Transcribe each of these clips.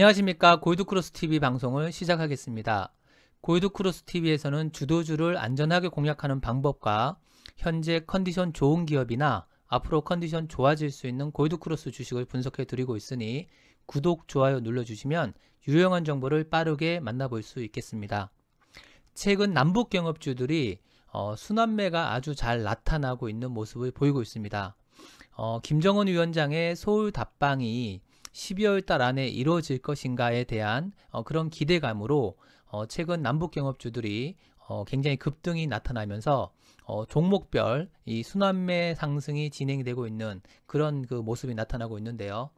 안녕하십니까 골드크로스 TV 방송을 시작하겠습니다. 골드크로스 TV에서는 주도주를 안전하게 공략하는 방법과 현재 컨디션 좋은 기업이나 앞으로 컨디션 좋아질 수 있는 골드크로스 주식을 분석해 드리고 있으니 구독, 좋아요 눌러주시면 유용한 정보를 빠르게 만나볼 수 있겠습니다. 최근 남북 경업주들이 어, 순환매가 아주 잘 나타나고 있는 모습을 보이고 있습니다. 어, 김정은 위원장의 서울 답방이 12월 달 안에 이루어질 것인가에 대한 어, 그런 기대감으로 어, 최근 남북 경업주들이 어, 굉장히 급등이 나타나면서 어, 종목별 이 순환매 상승이 진행되고 있는 그런 그 모습이 나타나고 있는데요.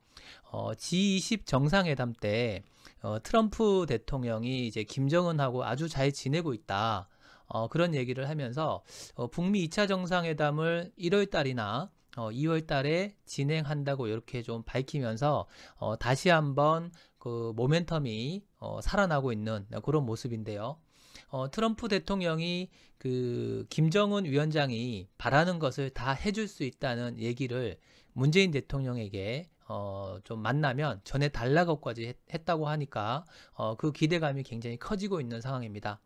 어, G20 정상회담 때 어, 트럼프 대통령이 이제 김정은하고 아주 잘 지내고 있다. 어, 그런 얘기를 하면서 어, 북미 2차 정상회담을 1월 달이나 어, 2월 달에 진행한다고 이렇게 좀 밝히면서 어, 다시 한번 그 모멘텀이 어, 살아나고 있는 그런 모습인데요. 어, 트럼프 대통령이 그 김정은 위원장이 바라는 것을 다 해줄 수 있다는 얘기를 문재인 대통령에게 어, 좀 만나면 전해 달라고까지 했, 다고 하니까 어, 그 기대감이 굉장히 커지고 있는 상황입니다.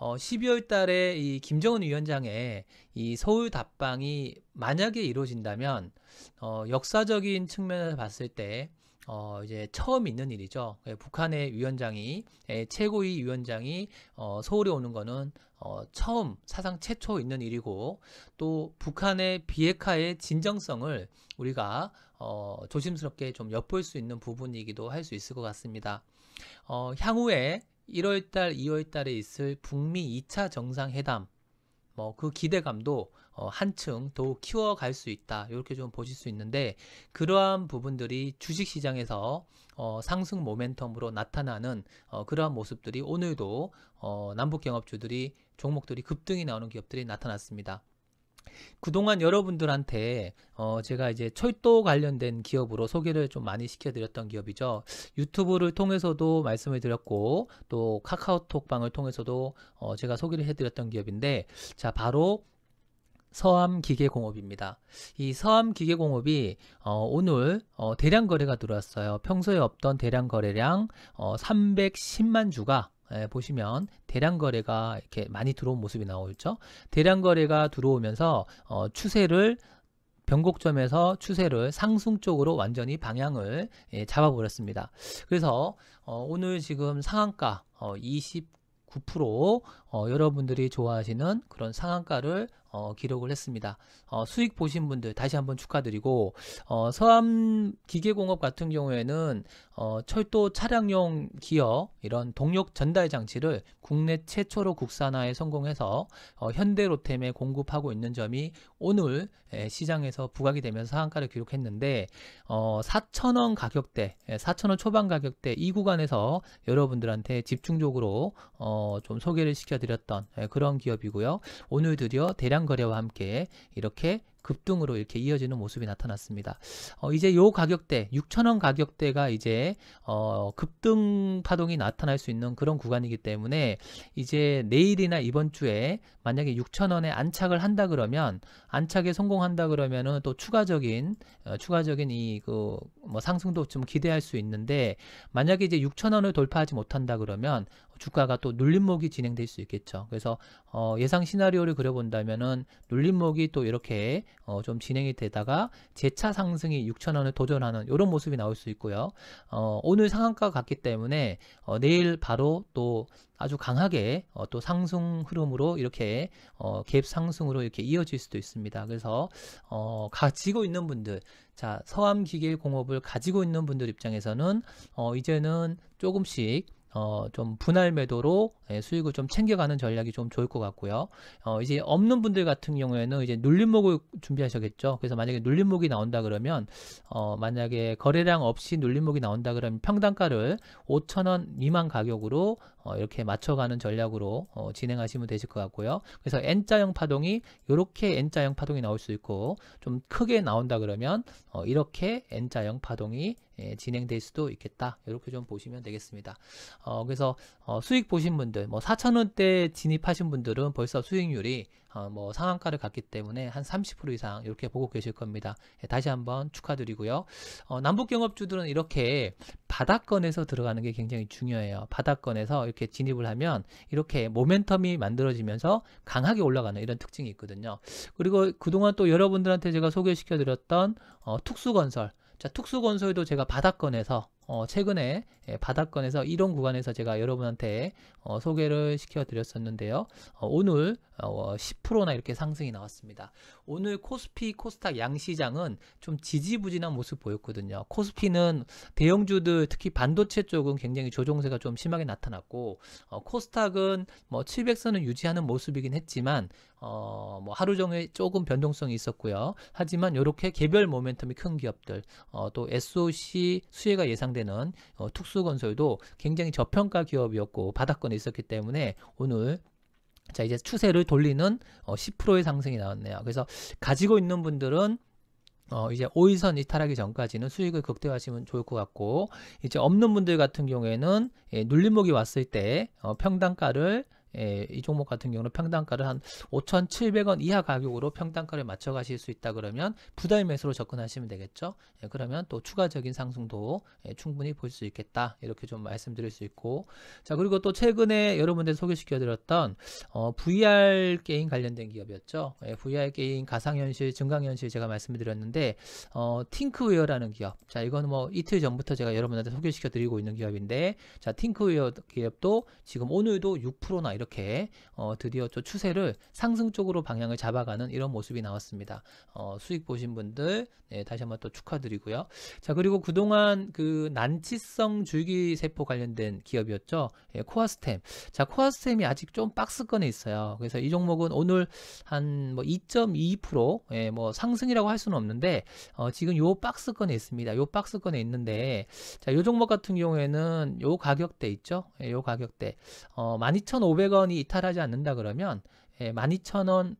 어, 12월 달에 이 김정은 위원장의 이 서울 답방이 만약에 이루어진다면 어, 역사적인 측면에서 봤을 때 어, 이제 처음 있는 일이죠. 예, 북한의 위원장이 예, 최고위 위원장이 어, 서울에 오는 거는 어, 처음 사상 최초 있는 일이고 또 북한의 비핵화의 진정성을 우리가 어, 조심스럽게 좀 엿볼 수 있는 부분이기도 할 수 있을 것 같습니다. 어, 향후에 1월달, 2월달에 있을 북미 2차 정상회담 뭐 그 기대감도 어, 한층 더 키워갈 수 있다 이렇게 좀 보실 수 있는데 그러한 부분들이 주식시장에서 어, 상승 모멘텀으로 나타나는 어, 그러한 모습들이 오늘도 어, 남북경업주들이 종목들이 급등이 나오는 기업들이 나타났습니다. 그동안 여러분들한테 어 제가 이제 철도 관련된 기업으로 소개를 좀 많이 시켜드렸던 기업이죠. 유튜브를 통해서도 말씀을 드렸고 또 카카오톡방을 통해서도 어 제가 소개를 해드렸던 기업인데 자 바로 서암기계공업입니다. 이 서암기계공업이 어, 오늘 어, 대량 거래가 들어왔어요. 평소에 없던 대량 거래량 어, 310만 주가 예, 보시면 대량 거래가 이렇게 많이 들어온 모습이 나오죠. 대량 거래가 들어오면서 어, 추세를 변곡점에서 추세를 상승 쪽으로 완전히 방향을 예, 잡아버렸습니다. 그래서 어, 오늘 지금 상한가 어, 29% 어, 여러분들이 좋아하시는 그런 상한가를 어, 기록을 했습니다. 어, 수익 보신 분들 다시 한번 축하드리고 어, 서암 기계공업 같은 경우에는 어, 철도 차량용 기어 이런 동력 전달 장치를 국내 최초로 국산화에 성공해서 어, 현대로템에 공급하고 있는 점이 오늘 에, 시장에서 부각이 되면서 상한가를 기록했는데 어, 4천원 가격대, 4천원 초반 가격대 이 구간에서 여러분들한테 집중적으로 어, 좀 소개를 시켜드렸던 에, 그런 기업이고요. 오늘 드디어 대량 대량 거래와 함께 이렇게 급등으로 이렇게 이어지는 모습이 나타났습니다. 어, 이제 요 가격대 6천원 가격대가 이제 어, 급등 파동이 나타날 수 있는 그런 구간이기 때문에 이제 내일이나 이번 주에 만약에 6천원에 안착을 한다 그러면 안착에 성공한다 그러면은 또 추가적인 어, 추가적인 이 그 뭐 상승도 좀 기대할 수 있는데 만약에 이제 6천원을 돌파하지 못한다 그러면 주가가 또 눌림목이 진행될 수 있겠죠. 그래서 어, 예상 시나리오를 그려본다면은 눌림목이 또 이렇게 어, 좀 진행이 되다가 재차 상승이 6천원을 도전하는 이런 모습이 나올 수 있고요. 어, 오늘 상한가 갔기 때문에 어, 내일 바로 또 아주 강하게 어, 또 상승 흐름으로 이렇게 어, 갭 상승으로 이렇게 이어질 수도 있습니다. 그래서 어, 가지고 있는 분들, 자 서암 기계 공업을 가지고 있는 분들 입장에서는 어, 이제는 조금씩 어, 좀 분할 매도로 예, 수익을 좀 챙겨가는 전략이 좀 좋을 것 같고요. 어, 이제 없는 분들 같은 경우에는 이제 눌림목을 준비하셔겠죠. 그래서 만약에 눌림목이 나온다 그러면 어, 만약에 거래량 없이 눌림목이 나온다 그러면 평단가를 5천원 미만 가격으로 어, 이렇게 맞춰가는 전략으로 어, 진행하시면 되실 것 같고요. 그래서 N자형 파동이 이렇게 N자형 파동이 나올 수 있고 좀 크게 나온다 그러면 어, 이렇게 N자형 파동이 예, 진행될 수도 있겠다. 이렇게 좀 보시면 되겠습니다. 어, 그래서 어, 수익 보신 분들, 뭐 4,000원대 진입하신 분들은 벌써 수익률이 어, 뭐 상한가를 갔기 때문에 한 30% 이상 이렇게 보고 계실 겁니다. 예, 다시 한번 축하드리고요. 어, 남북경업주들은 이렇게 바닥권에서 들어가는 게 굉장히 중요해요. 바닥권에서 이렇게 진입을 하면 이렇게 모멘텀이 만들어지면서 강하게 올라가는 이런 특징이 있거든요. 그리고 그동안 또 여러분들한테 제가 소개시켜 드렸던 어, 특수건설 자, 특수건설도 제가 바닥권에서 어, 최근에 예, 바닥권에서 이런 구간에서 제가 여러분한테 어, 소개를 시켜 드렸었는데요. 어, 오늘 어, 10%나 이렇게 상승이 나왔습니다. 오늘 코스피, 코스닥 양시장은 좀 지지부진한 모습 보였거든요. 코스피는 대형주들 특히 반도체 쪽은 굉장히 조종세가 좀 심하게 나타났고 어, 코스닥은 뭐 700선을 유지하는 모습이긴 했지만 어, 뭐 하루 종일 조금 변동성이 있었고요. 하지만 이렇게 개별 모멘텀이 큰 기업들, 어, 또 SOC 수혜가 예상되는 어, 특수건설도 굉장히 저평가 기업이었고 바닥권에 있었기 때문에 오늘 자 이제 추세를 돌리는 어, 10%의 상승이 나왔네요. 그래서 가지고 있는 분들은 어, 이제 5일선 이탈하기 전까지는 수익을 극대화하시면 좋을 것 같고, 이제 없는 분들 같은 경우에는 예, 눌림목이 왔을 때 어, 평단가를 예, 이 종목 같은 경우는 평단가를 한 5,700원 이하 가격으로 평단가를 맞춰 가실 수 있다 그러면 부담 매수로 접근하시면 되겠죠. 예, 그러면 또 추가적인 상승도 예, 충분히 볼 수 있겠다. 이렇게 좀 말씀드릴 수 있고. 자, 그리고 또 최근에 여러분들 소개시켜 드렸던 어, VR 게임 관련된 기업이었죠. 예, VR 게임 가상현실, 증강현실 제가 말씀을 드렸는데 어, 팅크웨어라는 기업. 자, 이거는 뭐 이틀 전부터 제가 여러분한테 소개시켜 드리고 있는 기업인데 자, 팅크웨어 기업도 지금 오늘도 6%나 이렇게 어, 드디어 또 추세를 상승 쪽으로 방향을 잡아가는 이런 모습이 나왔습니다. 어, 수익 보신 분들 네, 다시 한번 또 축하드리고요. 자 그리고 그동안 그 난치성 줄기세포 관련된 기업이었죠. 예, 코아스템. 자 코아스템이 아직 좀 박스권에 있어요. 그래서 이 종목은 오늘 한 뭐 2.2% 예, 뭐 상승이라고 할 수는 없는데 어, 지금 요 박스권에 있습니다. 요 박스권에 있는데 자요 종목 같은 경우에는 요 가격대 있죠. 예, 요 가격대 어, 12,500 500원이 이탈하지 않는다 그러면 예, 12,000원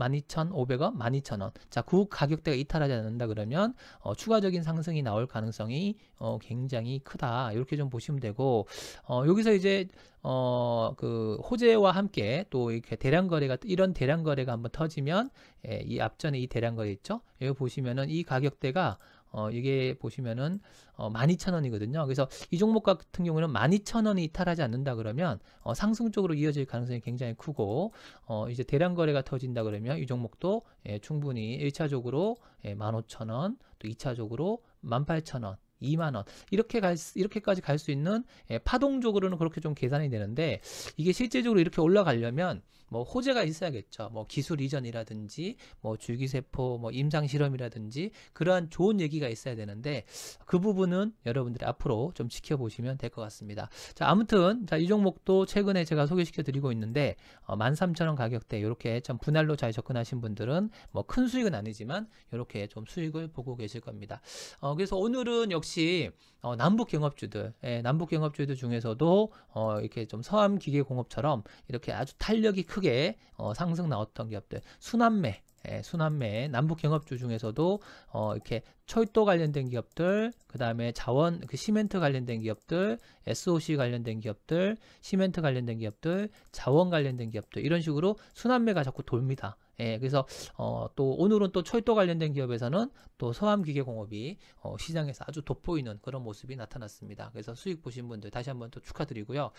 12,500원, 12,000원. 자, 그 가격대가 이탈하지 않는다 그러면 어, 추가적인 상승이 나올 가능성이 어, 굉장히 크다. 이렇게 좀 보시면 되고 어, 여기서 이제 어, 그 호재와 함께 또 이렇게 대량 거래가 이런 대량 거래가 한번 터지면 예, 이 앞전에 이 대량 거래 있죠? 여기 보시면은 이 가격대가 어, 이게 보시면은 어, 12,000원이거든요. 그래서 이 종목 같은 경우는 12,000원이 이탈하지 않는다 그러면 어, 상승 쪽으로 이어질 가능성이 굉장히 크고 어, 이제 대량 거래가 터진다 그러면 이 종목도 예, 충분히 1차적으로 예, 15,000원, 또 2차적으로 18,000원 2만 원 이렇게 갈 이렇게까지 갈 수 있는 예, 파동적으로는 그렇게 좀 계산이 되는데 이게 실제적으로 이렇게 올라가려면 뭐 호재가 있어야겠죠. 뭐 기술 이전이라든지 뭐 줄기세포 뭐 임상 실험이라든지 그러한 좋은 얘기가 있어야 되는데 그 부분은 여러분들이 앞으로 좀 지켜보시면 될 것 같습니다. 자 아무튼 자 이 종목도 최근에 제가 소개시켜 드리고 있는데 어, 13,000원 가격대 이렇게 좀 분할로 잘 접근하신 분들은 뭐 큰 수익은 아니지만 이렇게 좀 수익을 보고 계실 겁니다. 어, 그래서 오늘은 역시 어, 남북 경업주들, 예, 남북 경업주들 중에서도 어, 이렇게 좀 서암 기계공업처럼 이렇게 아주 탄력이 크게 어, 상승 나왔던 기업들, 순환매, 예, 순환매. 남북 경업주 중에서도 어, 이렇게 철도 관련된 기업들, 그 다음에 자원, 그 시멘트 관련된 기업들, SOC 관련된 기업들, 시멘트 관련된 기업들, 자원 관련된 기업들. 이런 식으로 순환매가 자꾸 돕니다. 예, 그래서 어, 또 오늘은 또 철도 관련된 기업에서는 또 서암기계공업이 어, 시장에서 아주 돋보이는 그런 모습이 나타났습니다. 그래서 수익 보신 분들 다시 한번 또 축하드리고요.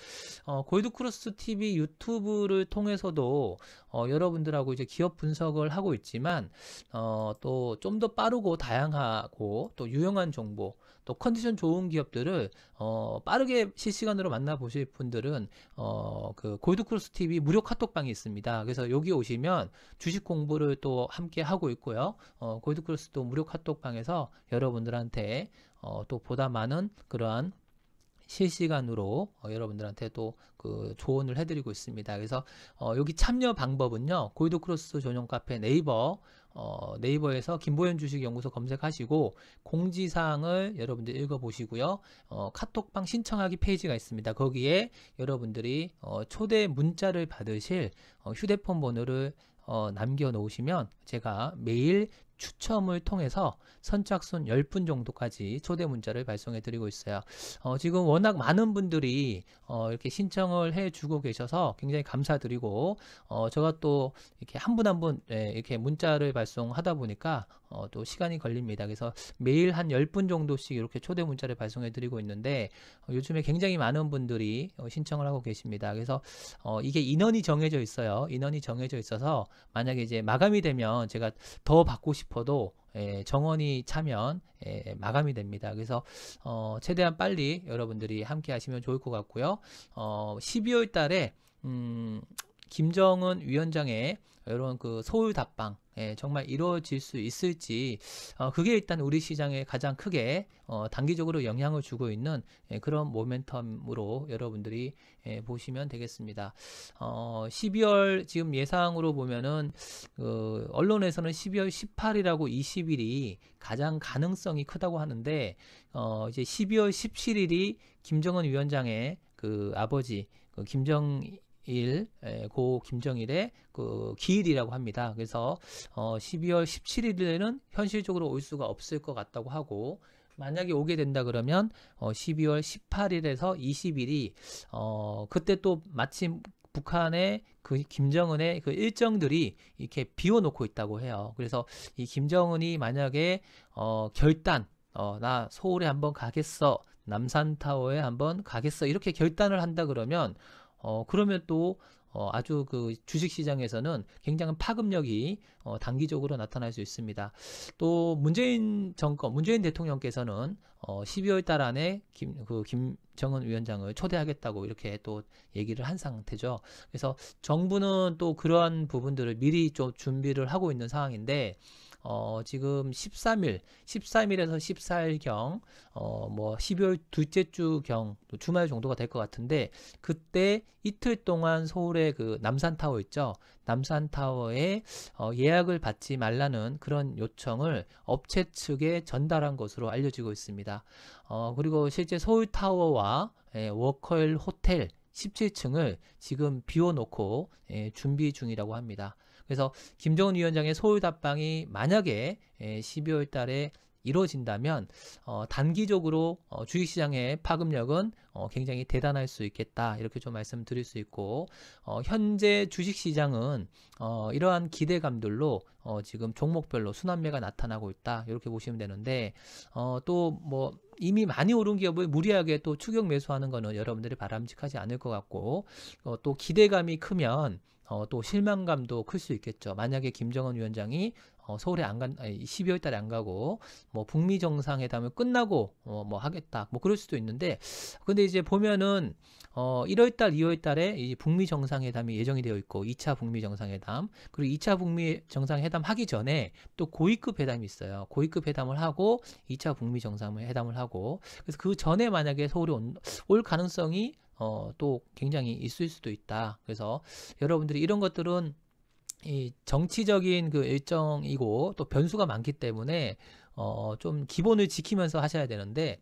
어, 골드크로스 TV 유튜브를 통해서도 어, 여러분들하고 이제 기업 분석을 하고 있지만 어, 또 좀 더 빠르고 다양하고 또 유용한 정보 또 컨디션 좋은 기업들을 어, 빠르게 실시간으로 만나보실 분들은 어, 그 골드크로스 TV 무료 카톡방이 있습니다. 그래서 여기 오시면 주식 공부를 또 함께 하고 있고요. 어, 골드크로스도 무료 카톡방에서 여러분들한테 어, 또 보다 많은 그러한 실시간으로 어, 여러분들한테 또 그 조언을 해드리고 있습니다. 그래서 어, 여기 참여 방법은요. 골드 크로스 전용 카페 네이버 어, 네이버에서 김보현 주식연구소 검색하시고 공지사항을 여러분들 읽어보시고요. 어, 카톡방 신청하기 페이지가 있습니다. 거기에 여러분들이 어, 초대 문자를 받으실 어, 휴대폰 번호를 어, 남겨 놓으시면 제가 매일 추첨을 통해서 선착순 10분 정도까지 초대 문자를 발송해 드리고 있어요. 어, 지금 워낙 많은 분들이 어, 이렇게 신청을 해 주고 계셔서 굉장히 감사드리고 어, 제가 또 이렇게 한분 한분 예, 이렇게 문자를 발송하다 보니까 어, 또 시간이 걸립니다. 그래서 매일 한 10분 정도씩 이렇게 초대 문자를 발송해 드리고 있는데 어, 요즘에 굉장히 많은 분들이 어, 신청을 하고 계십니다. 그래서 어, 이게 인원이 정해져 있어요. 인원이 정해져 있어서 만약에 이제 마감이 되면 제가 더 받고 싶 어도 예, 정원이 차면 예, 마감이 됩니다. 그래서 어, 최대한 빨리 여러분들이 함께 하시면 좋을 것 같고요. 어, 12월 달에 음, 김정은 위원장의 이런 그 서울 답방 예, 정말 이루어질 수 있을지 어, 그게 일단 우리 시장에 가장 크게 어, 단기적으로 영향을 주고 있는 예, 그런 모멘텀으로 여러분들이 예, 보시면 되겠습니다. 어, 12월 지금 예상으로 보면은 그 언론에서는 12월 18일하고 20일이 가장 가능성이 크다고 하는데 어, 이제 12월 17일이 김정은 위원장의 그 아버지 그 김정 일, 에, 고 김정일의 그 기일이라고 합니다. 그래서 어, 12월 17일에는 현실적으로 올 수가 없을 것 같다고 하고 만약에 오게 된다 그러면 어, 12월 18일에서 20일이 어, 그때 또 마침 북한의 그 김정은의 그 일정들이 이렇게 비워놓고 있다고 해요. 그래서 이 김정은이 만약에 어, 결단, 어, 나 서울에 한번 가겠어, 남산타워에 한번 가겠어 이렇게 결단을 한다 그러면 어, 그러면 또 어, 아주 그 주식시장에서는 굉장한 파급력이 어, 단기적으로 나타날 수 있습니다. 또 문재인 정권, 문재인 대통령께서는 어, 12월 달 안에 김, 그 김정은 위원장을 초대하겠다고 이렇게 또 얘기를 한 상태죠. 그래서 정부는 또 그러한 부분들을 미리 좀 준비를 하고 있는 상황인데 어, 지금 13일, 13일에서 14일경, 어, 뭐 12월 둘째 주경 주말 정도가 될 것 같은데 그때 이틀 동안 서울의 그 남산타워 있죠. 남산타워에 어, 예약을 받지 말라는 그런 요청을 업체 측에 전달한 것으로 알려지고 있습니다. 어, 그리고 실제 서울타워와 예, 워커힐 호텔 17층을 지금 비워놓고 예, 준비 중이라고 합니다. 그래서 김정은 위원장의 서울 답방이 만약에 12월 예, 달에 이루어진다면 어, 단기적으로 어, 주식시장의 파급력은 어, 굉장히 대단할 수 있겠다. 이렇게 좀 말씀드릴 수 있고 어, 현재 주식시장은 어, 이러한 기대감들로 어, 지금 종목별로 순환매가 나타나고 있다. 이렇게 보시면 되는데 어, 또뭐 이미 많이 오른 기업을 무리하게 또 추격 매수하는 거는 여러분들이 바람직하지 않을 것 같고 어, 또 기대감이 크면 어, 또 실망감도 클 수 있겠죠. 만약에 김정은 위원장이 어, 서울에 안 간, 아니, 12월 달에 안 가고, 뭐, 북미 정상회담을 끝나고, 어, 뭐, 하겠다. 뭐, 그럴 수도 있는데, 근데 이제 보면은, 어, 1월 달, 2월 달에 이 북미 정상회담이 예정이 되어 있고, 2차 북미 정상회담, 그리고 2차 북미 정상회담 하기 전에 또 고위급 회담이 있어요. 고위급 회담을 하고, 2차 북미 정상회담을 하고, 그래서 그 전에 만약에 서울에 온, 올 가능성이 어, 또 굉장히 있을 수도 있다. 그래서 여러분들이 이런 것들은 이 정치적인 그 일정이고 또 변수가 많기 때문에 어, 좀 기본을 지키면서 하셔야 되는데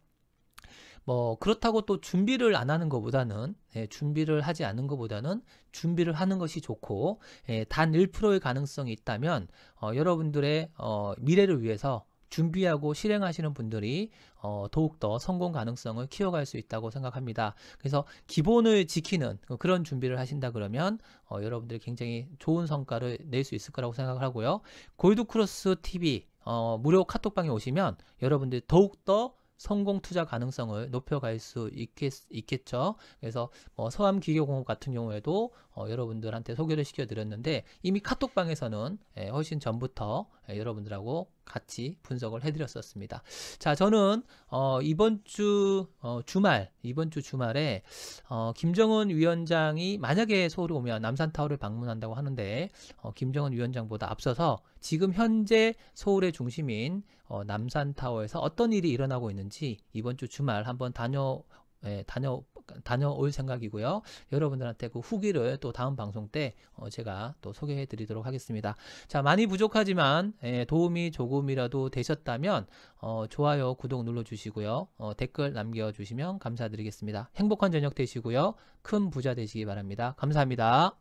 뭐 그렇다고 또 준비를 안 하는 것보다는 예, 준비를 하지 않는 것보다는 준비를 하는 것이 좋고 예, 단 1%의 가능성이 있다면 어, 여러분들의 어, 미래를 위해서 준비하고 실행하시는 분들이 어, 더욱더 성공 가능성을 키워갈 수 있다고 생각합니다. 그래서 기본을 지키는 그런 준비를 하신다 그러면 어, 여러분들이 굉장히 좋은 성과를 낼 수 있을 거라고 생각을 하고요. 골드크로스 TV 어, 무료 카톡방에 오시면 여러분들이 더욱더 성공 투자 가능성을 높여갈 수 있겠, 있겠죠. 그래서 뭐 서암기계공업 같은 경우에도 어, 여러분들한테 소개를 시켜드렸는데 이미 카톡방에서는 예, 훨씬 전부터 예, 여러분들하고 같이 분석을 해드렸었습니다. 자, 저는 어, 이번 주 어, 주말 이번 주 주말에 어, 김정은 위원장이 만약에 서울에 오면 남산타워를 방문한다고 하는데 어, 김정은 위원장보다 앞서서 지금 현재 서울의 중심인 어, 남산타워에서 어떤 일이 일어나고 있는지 이번 주 주말 한번 다녀 예, 다녀 다녀올 생각이고요. 여러분들한테 그 후기를 또 다음 방송 때 어, 제가 또 소개해 드리도록 하겠습니다. 자, 많이 부족하지만 예, 도움이 조금이라도 되셨다면 어, 좋아요, 구독 눌러 주시고요. 어, 댓글 남겨 주시면 감사드리겠습니다. 행복한 저녁 되시고요. 큰 부자 되시기 바랍니다. 감사합니다.